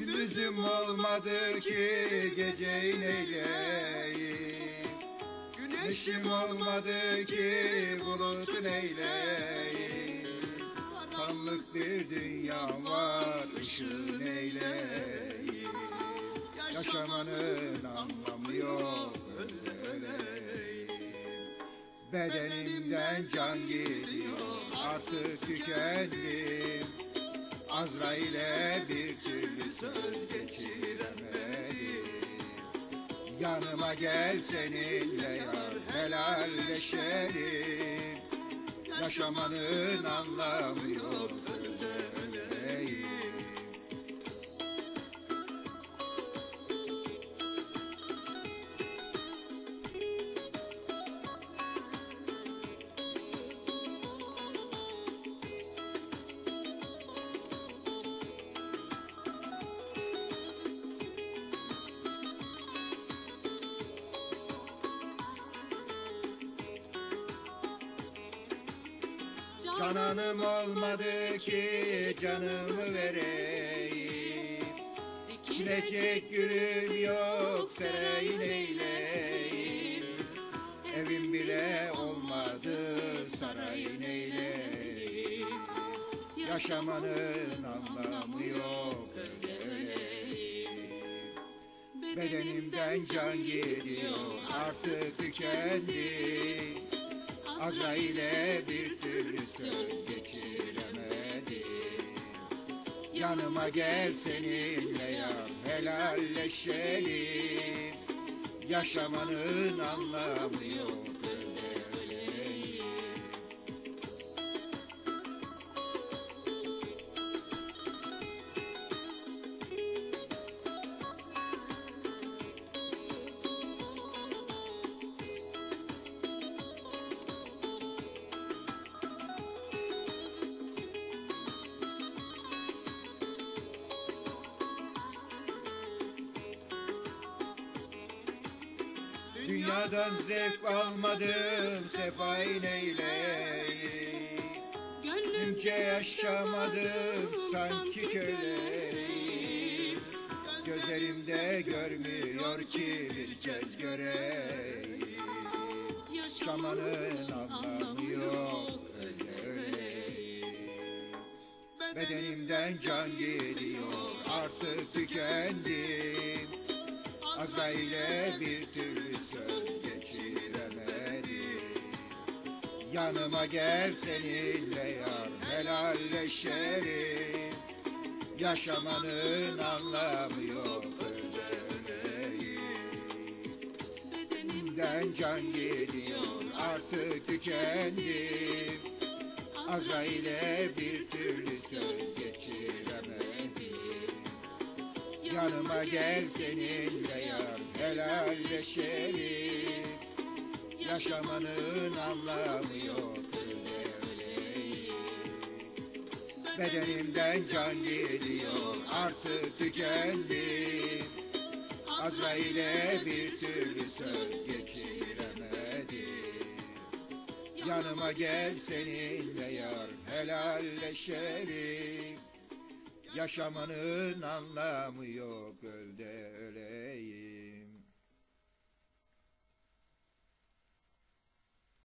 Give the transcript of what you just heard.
Gündüzüm olmadı ki geceyi neyleyim Güneşim olmadı ki bulutu neyleyim Kanlık bir dünya var ışığı neyleyim Yaşamanın anlamı yok Bedenimden can gidiyor artık tükendim Azrail'e bir türlü söz geçiremedim. Yanıma gel seninle yar helalleşelim Yaşamanın anlamı yok Cananım olmadı ki canımı vereyim. Dikilecek gülüm yok serayın eyleyim. Evim bile olmadı sarayın eyleyim. Yaşamanın anlamı yok Bedenimden can gidiyor artık tükendi Azrail'e bir türlü söz geçiremedim. Yanıma gel seninle yar helalleşelim. Yaşamanın anlamı yok Dünyadan zevk almadım sefayı neyleyim? Gönlümce yaşamadım sanki köleyim. Gözlerimde görmüyor ki bir kez göreyim. Yaşamanın anlamı yok öyle öleyim Bedenimden can gidiyor artık Azrail'e bir türlü söz geçiremedim Yanıma gel seninle yar helalleşelim Yaşamanın anlamı yok Bedenimden can gidiyor artık tükendim Azrail'e bir türlü söz geçiremedim Yanıma gel seninle yar helalleşelim Yaşamanın anlamı yok Bedenimden can gidiyor artık tükendim Azrail'e bir türlü söz geçiremedim Yanıma gel seninle yar helalleşelim Yaşamanın anlamı yok öl de öleyim